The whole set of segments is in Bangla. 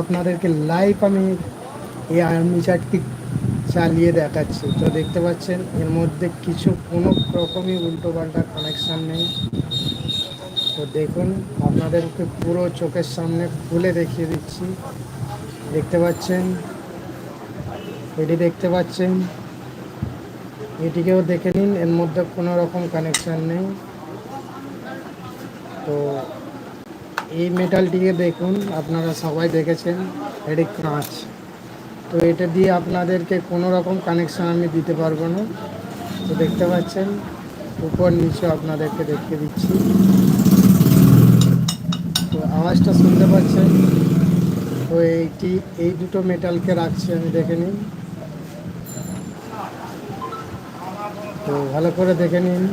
আপনাদেরকে লাইভ আমি এই আর্মিচারটি চালিয়ে দেখাচ্ছি। তো দেখতে পাচ্ছেন, এর মধ্যে কিছু কোনো রকমই উল্টো পাল্টা কানেকশান নেই। তো দেখুন, আপনাদেরকে পুরো চোখের সামনে খুলে দেখিয়ে দিচ্ছি। দেখতে পাচ্ছেন? এটি দেখতে পাচ্ছেন? এটিকেও দেখে নিন, এর মধ্যে কোনো রকম কানেকশান নেই। তো এই মেটালটিকে দেখুন, আপনারা সবাই দেখেছেন, এটি কাঁচ। তো এটা দিয়ে আপনাদেরকে কোনো রকম কানেকশান আমি দিতে পারব না। তো দেখতে পাচ্ছেন, উপর নিচে আপনাদেরকে দেখিয়ে দিচ্ছি। তো আওয়াজটা শুনতে পাচ্ছেন? তো এইটি, এই দুটো মেটালকে রাখছি আমি, দেখে নিন। তো ভালো করে দেখে নিন।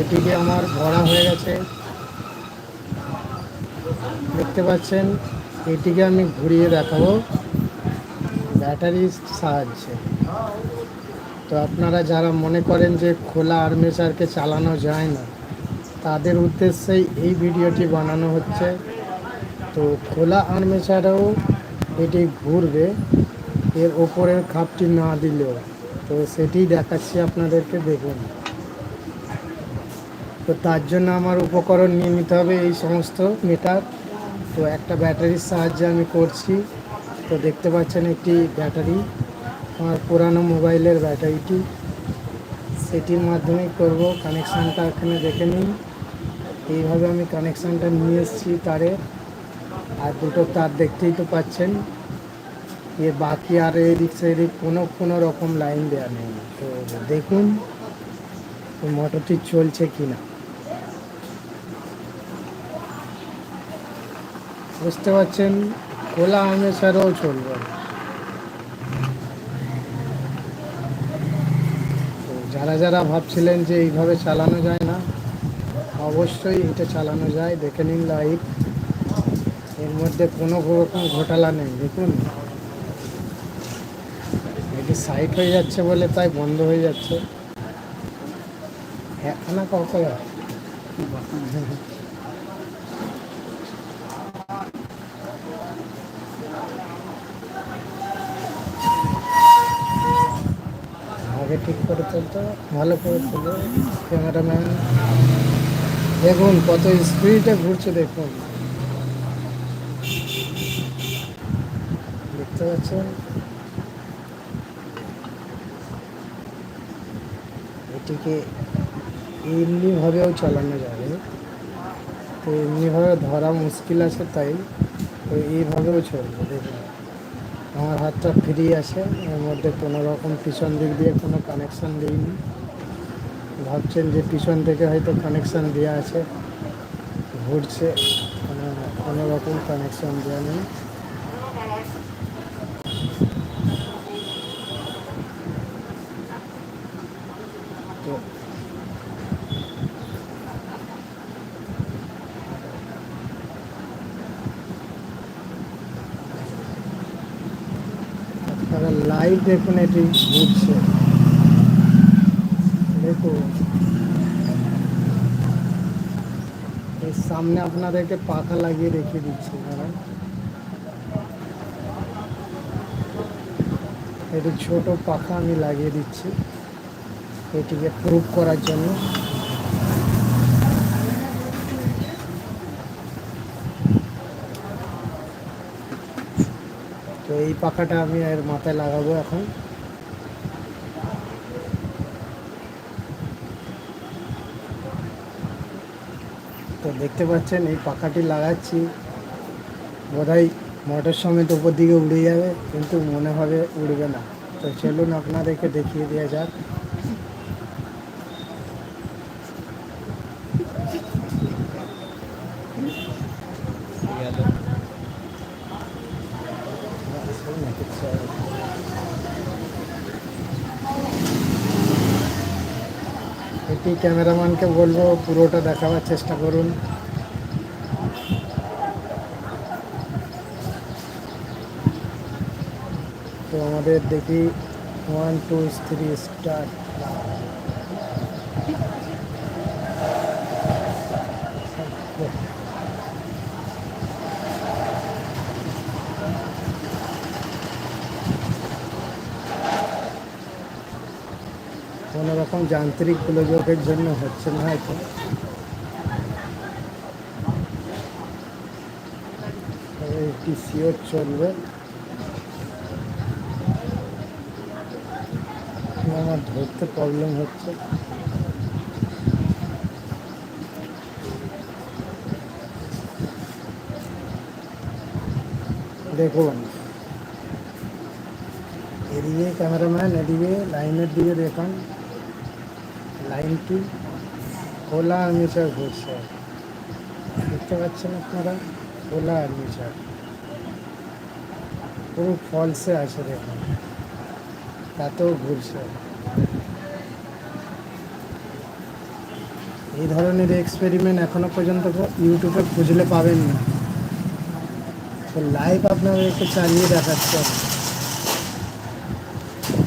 এটিকে আমার ভরা হয়ে গেছে। দেখতে পাচ্ছেন এটিকে আমি ঘুরিয়ে দেখাবো। ব্যাটারির সাহায্যে। তো আপনারা যারা মনে করেন যে খোলা আর্মেচারকে চালানো যায় না, তাদের উদ্দেশ্যেই এই ভিডিওটি বানানো হচ্ছে। তো খোলা আর্মেচারেও এটি ঘুরবে, এর ওপরের খাপটি না দিলেও। তো সেটি দেখাচ্ছি আপনাদেরকে, দেখুন। তো তার জন্য আমার উপকরণ নিয়ে নিতে হবে এই সমস্ত মিটার তো একটা ব্যাটারির সাহায্যে আমি করছি। তো দেখতে পাচ্ছেন একটি ব্যাটারি, আমার পুরানো মোবাইলের ব্যাটারিটি। সেটির মাধ্যমে করব কানেকশানটা এখানে দেখে নিন। এইভাবে আমি কানেকশানটা নিয়ে এসেছি তারে। আর দুটো তার দেখতেই তো পাচ্ছেন। এ বাকি আর এদিক সেদিক কোনো কোনো রকম লাইন দেওয়া নেই। তো দেখুন, মোটরটি চলছে কি না বুঝতে পারছেন? খোলা ছাড়াও চলবে। যারা যারা ভাবছিলেন যে এইভাবে চালানো যায় না, অবশ্যই এটা চালানো যায়। দেখে নিন লাইটের মধ্যে কোনো রকম ঘোটালা নেই, দেখুন। এটি সাইট হয়ে যাচ্ছে বলে তাই বন্ধ হয়ে যাচ্ছে। হ্যাঁ না কাউকে আগে ঠিক করে চলতো, ভালো করে চলো ক্যামেরাম্যান দেখুন কত স্পিডে ঘুরছে, দেখুন। দেখতে পাচ্ছেন? এটিকে এমনিভাবেও চালানো যাবে। তো এমনিভাবে ধরা মুশকিল আছে, তাই তো এইভাবেও চলবে, দেখুন। আমার হাতটা ফ্রি আছে এর মধ্যে কোনো রকম পিছন দিক দিয়ে কোনো কানেকশান দিইনি। ভাবছেন যে পিছন থেকে হয়তো কানেকশান দেওয়া আছে, ঘুরছে, কোনো রকম কানেকশান দেওয়া নেই। তো আপনারা লাইভ দেখুন এটি, ঘুরছে। দেখুন। এর সামনে আপনাদেরকে পাখা লাগিয়ে রেখে দিচ্ছি কারণ এটি ছোট পাখা আমি লাগিয়ে দিচ্ছি, এটিকে প্রুভ করার জন্য। তো এই পাখাটা আমি এর মাথায় লাগাবো এখন। তো দেখতে পাচ্ছেন, এই পাখাটি লাগাচ্ছি। বোধহয় মোটর সমেত উপর দিকে উড়ে যাবে, কিন্তু মনে হবে উড়বে না। তো চলুন আপনাদেরকে দেখিয়ে দেওয়া যাক। এটি ক্যামেরাম্যানকে বলব পুরোটা দেখাবার চেষ্টা করুন। তো আমাদের দেখি ওয়ান টু থ্রি স্টার্ট কোনো রকম যান্ত্রিক গোলযোগের জন্য হচ্ছে না হয়তো। এটি শিওর চলবে। আমার ধরতে প্রবলেম হচ্ছে। দেখুন। এদিকে ক্যামেরাম্যান এদিকে লাইনের দিকে দেখান। লাইনটি খোলা আর্মিচার ঘুরছে দেখতে পাচ্ছেন আপনারা? খোলা আর্মিচার পুরো ফলসে আছে দেখুন। তাতেও ঘুরছে। এই ধরনের এক্সপেরিমেন্ট এখনও পর্যন্ত ইউটিউবে খুঁজলে পাবেন না। তো লাইভ আপনাদেরকে চালিয়ে দেখাচ্ছে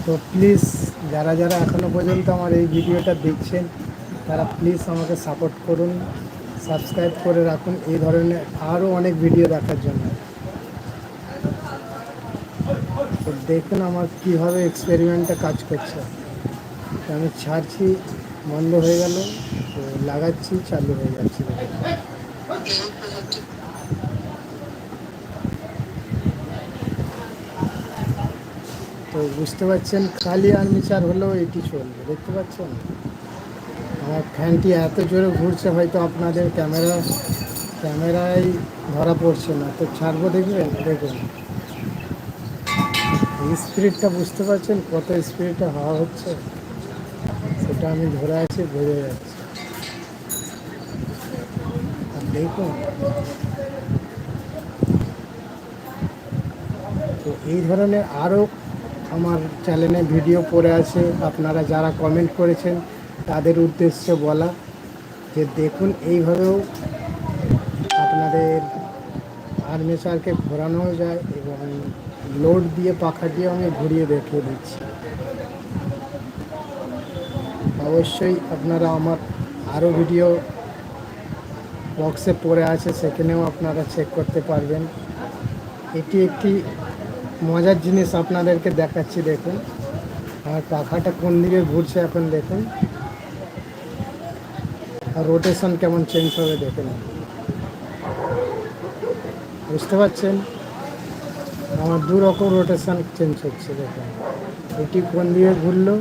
তো প্লিজ যারা যারা এখনও পর্যন্ত আমার এই ভিডিওটা দেখছেন, তারা প্লিজ আমাকে সাপোর্ট করুন সাবস্ক্রাইব করে রাখুন এই ধরনের আরও অনেক ভিডিও দেখার জন্য। তো দেখুন আমার কীভাবে এক্সপেরিমেন্টটা কাজ করছে। আমি ছাড়ছি, বন্ধ হয়ে গেল, তো লাগাচ্ছি, চালু হয়ে যাচ্ছে। তো বুঝতে পারছেন খালি আর্মিচার হলেও এটি চলবে, দেখতে পাচ্ছেন? আমার ফ্যানটি এত জোরে ঘুরছে, হয়তো আপনাদের ক্যামেরা, ক্যামেরায় ধরা পড়ছে না। তো ছাড়বো দেখবেন? দেখুন। স্পিডটা বুঝতে পারছেন কত স্পিডে হওয়া হচ্ছে? সেটা আমি ধরে আছি, বোঝা যাচ্ছে। দেখুন। তো এই ধরনের আরও আমার চ্যানেলে ভিডিও পড়ে আছে, আপনারা যারা কমেন্ট করেছেন, তাদের উদ্দেশ্যে বলা যে দেখুন, এইভাবেও আপনাদের আর্মেচারকে ঘোরানো যায় এবং লোড দিয়ে, পাখা দিয়ে আমি ঘুরিয়ে দেখিয়ে দিচ্ছি। অবশ্যই আপনারা আমার আরও ভিডিও বক্সে পড়ে আছে, সেখানেও আপনারা চেক করতে পারবেন। এটি একটি মজার জিনিস আপনাদেরকে দেখাচ্ছি, দেখুন। আর পাখাটা কোন দিকে ঘুরছে এখন দেখুন। আর রোটেশন কেমন চেঞ্জ হবে দেখুন বুঝতে পারছেন? আমার দু রকম রোটেশন চেঞ্জ হচ্ছে, দেখুন। এটি কোন দিকে ঘুরলো,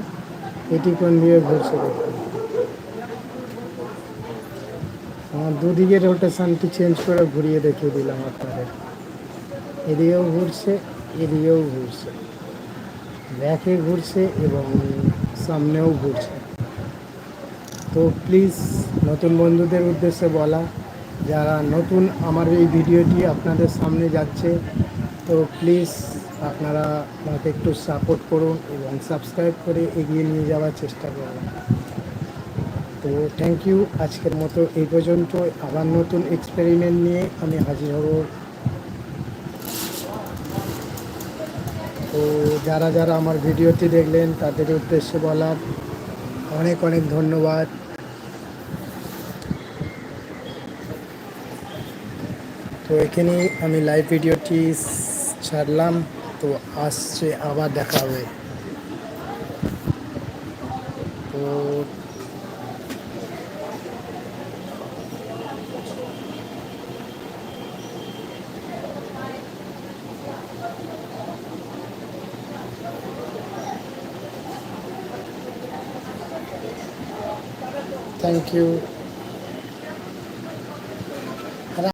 এটি কোন দিকে ঘুরছে, দেখুন। আমার দুদিকে রোটেশনটি চেঞ্জ করে ঘুরিয়ে দেখিয়ে দিলাম আপনাদের। এদিকেও ঘুরছে এদিকেও ঘুরছে। ব্যাকে ঘুরছে এবং সামনেও ঘুরছে। তো প্লিজ নতুন বন্ধুদের উদ্দেশ্যে বলা, যারা নতুন আমার এই ভিডিওটি আপনাদের সামনে যাচ্ছে, তো প্লিজ আপনারা আমাকে একটু সাপোর্ট করুন এবং সাবস্ক্রাইব করে এগিয়ে নিয়ে যাওয়ার চেষ্টা করুন। তো থ্যাংক ইউ আজকের মতো এই পর্যন্ত। আবার নতুন এক্সপেরিমেন্ট নিয়ে আমি হাজির হব। যারা যারা আমার ভিডিওটি দেখলেন, তাদের উদ্দেশ্যে বলার অনেক অনেক ধন্যবাদ। তো এখানেই আমি লাইভ ভিডিওটি ছাড়লাম। তো আসছে, আবার দেখা হবে। Thank you